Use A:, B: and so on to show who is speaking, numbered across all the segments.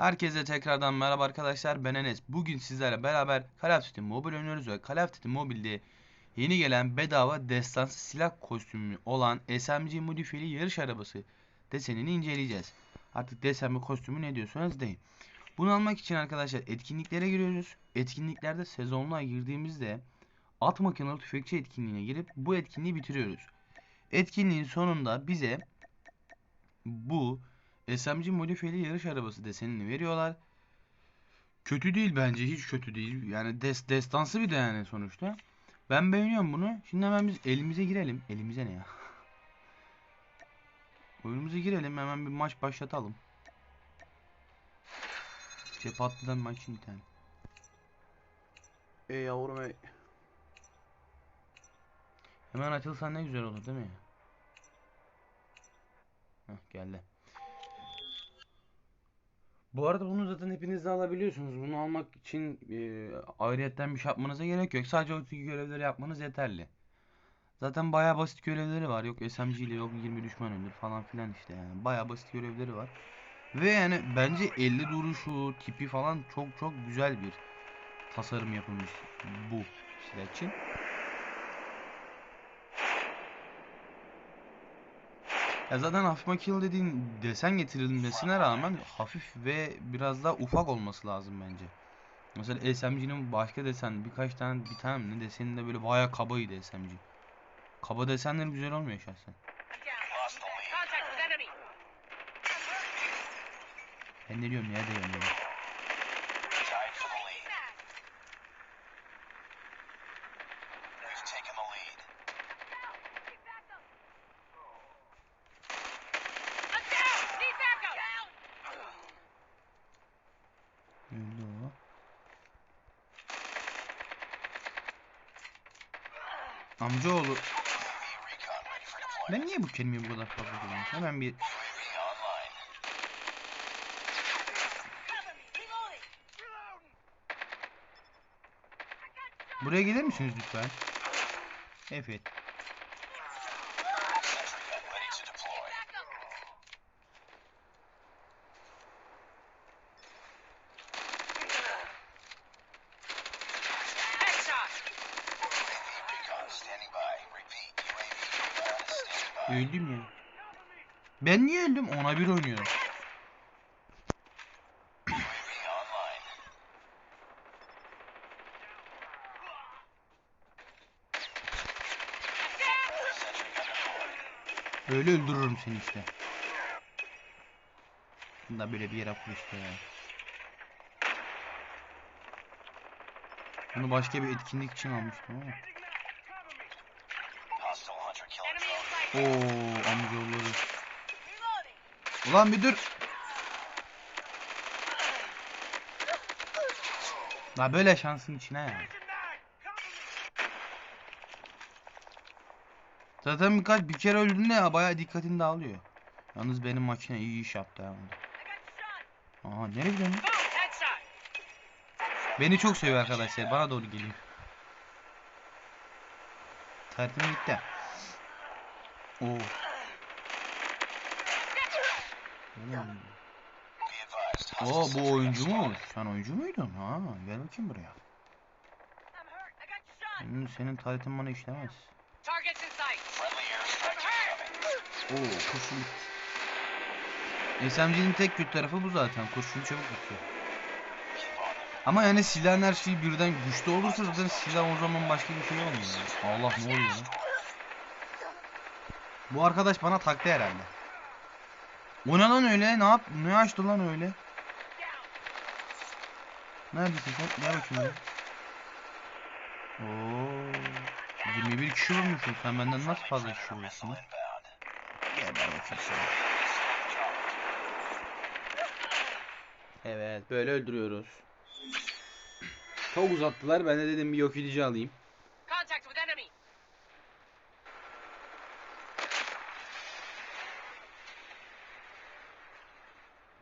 A: Herkese tekrardan merhaba arkadaşlar ben Enes. Bugün sizlerle beraber Call of Duty Mobile oynuyoruz ve Call of Duty Mobile'de yeni gelen bedava destansı silah kostümü olan SMG modifiyeli yarış arabası desenini inceleyeceğiz. Artık desen mi kostümü ne diyorsanız deyin. Bunu almak için arkadaşlar etkinliklere giriyoruz. Etkinliklerde sezonluğa girdiğimizde at makinalı tüfekçi etkinliğine girip bu etkinliği bitiriyoruz. Etkinliğin sonunda bize bu SMG modifiyeli yarış arabası desenini veriyorlar. Kötü değil bence hiç kötü değil. Yani des destansı bir de yani sonuçta. Ben beğeniyorum bunu. Şimdi hemen biz elimize girelim. Elimize ne ya? Oyunumuza girelim. Hemen bir maç başlatalım. Cep atlıdan maç internet.
B: Ey yavrum ey.
A: Hemen açılsan ne güzel olur değil mi? Heh, geldi. Bu arada bunu zaten hepiniz de alabiliyorsunuz. Bunu almak için e, ayrıyetten bir şey yapmanıza gerek yok. Sadece o iki görevleri yapmanız yeterli. Zaten bayağı basit görevleri var. Yok SMG ile yok 20 düşman öldür falan filan işte yani. Bayağı basit görevleri var. Ve yani bence 50 duruşu, tipi falan çok çok güzel bir tasarım yapılmış bu silah için. Ya zaten hafif makinalı dediğin desen getirilmesine rağmen hafif ve biraz daha ufak olması lazım bence. Mesela SMG'nin başka desen birkaç tane bir tane ne deseninde böyle bayağı kabaydı SMG. Kaba desenleri güzel olmuyor şahsen. Ben ne diyorum
C: the lead. We've taken the lead.
A: Amcaoğlu. Ben niye bu kelimeyi bu kadar fazla kullanıyorum? Hemen bir buraya gelir misiniz lütfen? Evet. Öldüm ya. Ben niye öldüm? Ona bir oynuyorum. Öyle öldürürüm seni işte. Da böyle bir yere işte ya. Bunu başka bir etkinlik için almıştım ama. Oo amcaoğulları. Ulan bir dur. La böyle şansın içine ya. Zaten birkaç bir kere öldüğünde ya bayağı dikkatini dağılıyor. Yalnız benim makine iyi iş yaptı ya. Aha nereye gidiyorsun? Beni çok seviyor arkadaşlar. Bana doğru geliyor. Tertemi gitti. Oo. Oo bu oyuncu mu? Sen oyuncu muydun? Ha, gel bakayım buraya. Senin, senin taritin bana işlemez. Oo kurşun. SMG'nin tek kötü tarafı bu zaten. Kurşun çabuk bitiyor. Ama yani silahın her şeyi birden güçlü olursa zaten silah o zaman başka bir şey olmuyor. Allah ne oluyor lan? Bu arkadaş bana taktı herhalde. O ne lan öyle? Ne yap? Ne açtı lan öyle? Neredesin sen? Gel bakayım. Oo. 21 kişi vurmuşsun. Sen benden nasıl fazla kişi vurmuşsun? Gel bakayım. Evet böyle öldürüyoruz. Çok uzattılar. Ben de dedim bir yok edici alayım.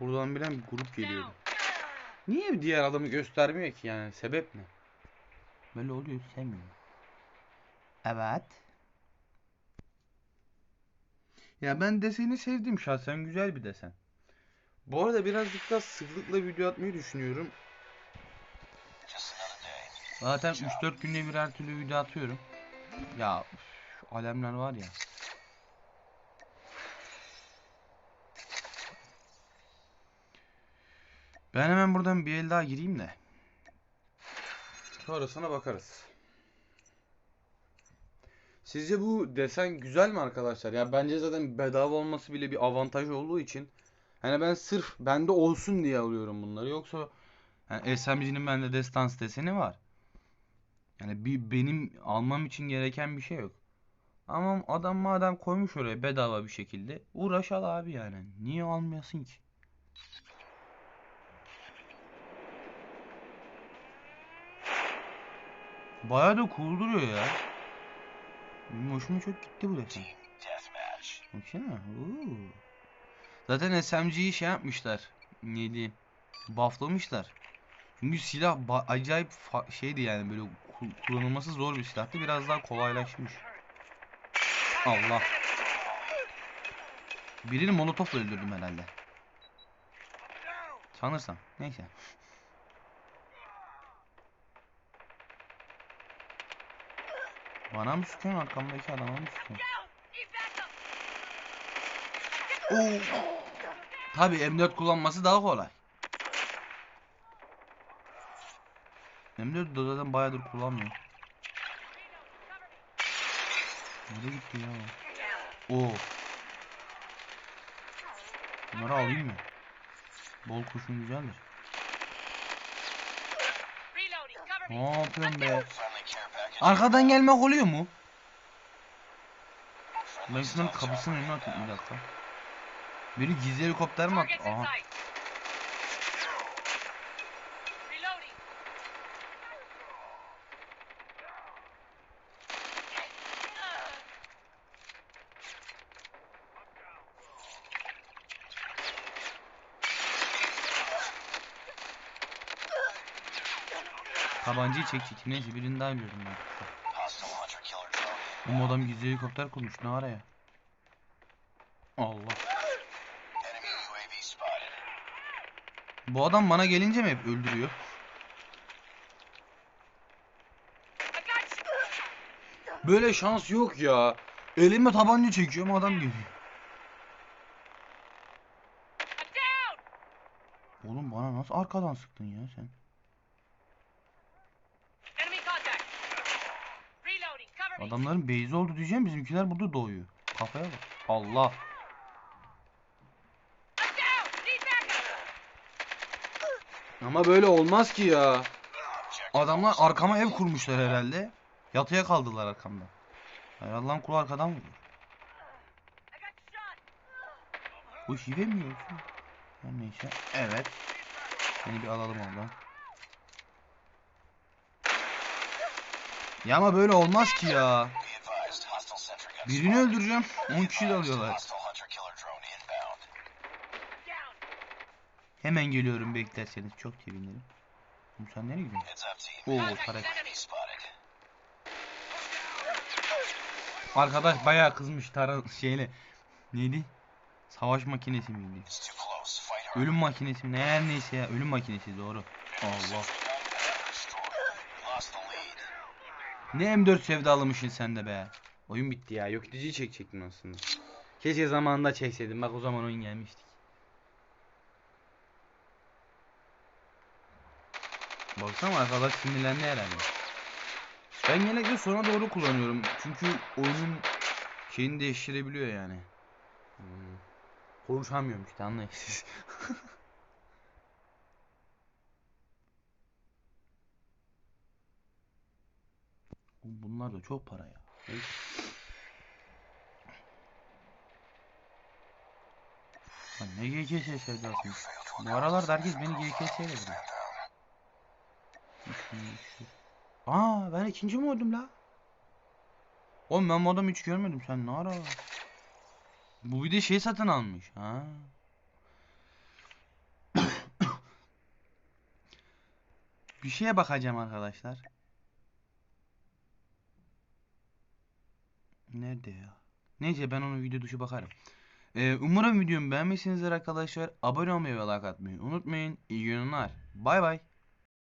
A: Buradan bilen bir grup geliyor. Niye diğer adamı göstermiyor ki yani? Sebep ne? Böyle oluyor sevmiyorum. Evet. Ya ben deseni sevdim şahsen güzel bir desen. Bu arada birazcık daha sıklıkla video atmayı düşünüyorum. Zaten 3-4 günde bir her türlü video atıyorum. Ya üf, alemler var ya. Ben hemen buradan bir el daha gireyim de. Sonrasına bakarız. Sizce bu desen güzel mi arkadaşlar? Ya bence zaten bedava olması bile bir avantaj olduğu için hani ben sırf bende olsun diye alıyorum bunları. Yoksa yani SMG'nin bende destans deseni var. Yani bir benim almam için gereken bir şey yok. Ama adam madem koymuş oraya bedava bir şekilde uğraş al abi yani. Niye almayasın ki? Bayağı da cool duruyor ya. Benim hoşuma çok gitti bu
C: deathmatch.
A: Baksana. Oo. Zaten SMG'yi şey yapmışlar. Neydi? Bufflamışlar. Çünkü silah acayip şeydi yani böyle ku- kullanılması zor bir silahtı. Biraz daha kolaylaşmış. Allah. Birini molotofla öldürdüm herhalde. Sanırsam. Neyse. Bana mı sıkıyorsun arkamdaki adama mı sıkıyorsun? Oo. Tabii M4 kullanması daha kolay. M4 de zaten bayağıdır kullanmıyor. Nereye gitti ya? Oo. Bunları alayım mı? Bol kurşun güzeldir. Ne yapıyorsun be? Arkadan gelmek oluyor mu? Ben
C: stealth
A: kapısının önüne atayım bir dakika. Biri gizli helikopter mi attı? Aha. Tabancayı çek çek. Neyse birini daha gördüm ben. Bu adam gizli helikopter kurmuş ne araya? Allah. Bu adam bana gelince mi hep öldürüyor? Böyle şans yok ya. Elime tabanca çekiyorum adam geliyor. Oğlum bana nasıl arkadan sıktın ya sen? Adamların base'i oldu diyeceğim bizimkiler burada doğuyor. Kafaya bak. Allah. Ama böyle olmaz ki ya. Adamlar arkama ev kurmuşlar herhalde. Yatıya kaldılar arkamda. Hay Allah'ın kulu arkadan
D: shot.
A: Bu şive mi yoksa? Her neyse. Evet. Seni bir alalım oradan. Ya ama böyle olmaz ki ya. Birini öldüreceğim.
C: Be
A: 10 kişi de alıyorlar. Hemen geliyorum beklerseniz. Çok sevinirim. Oğlum sen nereye gidiyorsun? Oo
C: spotted.
A: Arkadaş bayağı kızmış tara şeyle. Neydi? Savaş makinesi miydi? Ölüm makinesi mi? Neyse ya. Ölüm makinesi doğru. Allah. Ne M4 sevdalamışsın sen de be. Oyun bitti ya. Yok ediciyi çekecektim aslında. Keşke zamanında çekseydim. Bak o zaman oyun gelmiştik. Baksana arkadaş sinirlendi herhalde. Ben genellikle sona doğru kullanıyorum. Çünkü oyunun şeyini değiştirebiliyor yani. Hmm. Konuşamıyorum işte anlayın siz. Bunlar da çok para ya. Lan ne GKS sevdasıymış. Bu aralarda herkes beni GKS ile. Aa ben ikinci mi oldum la? Oğlum ben bu hiç görmedim sen ne ara? Bu bir de şey satın almış. Ha. bir şeye bakacağım arkadaşlar. Nerede ya? Neyse ben onu video dışı bakarım. Ee, umarım videomu beğenmişsinizdir arkadaşlar. Abone olmayı ve like atmayı unutmayın. İyi günler. Bay bay.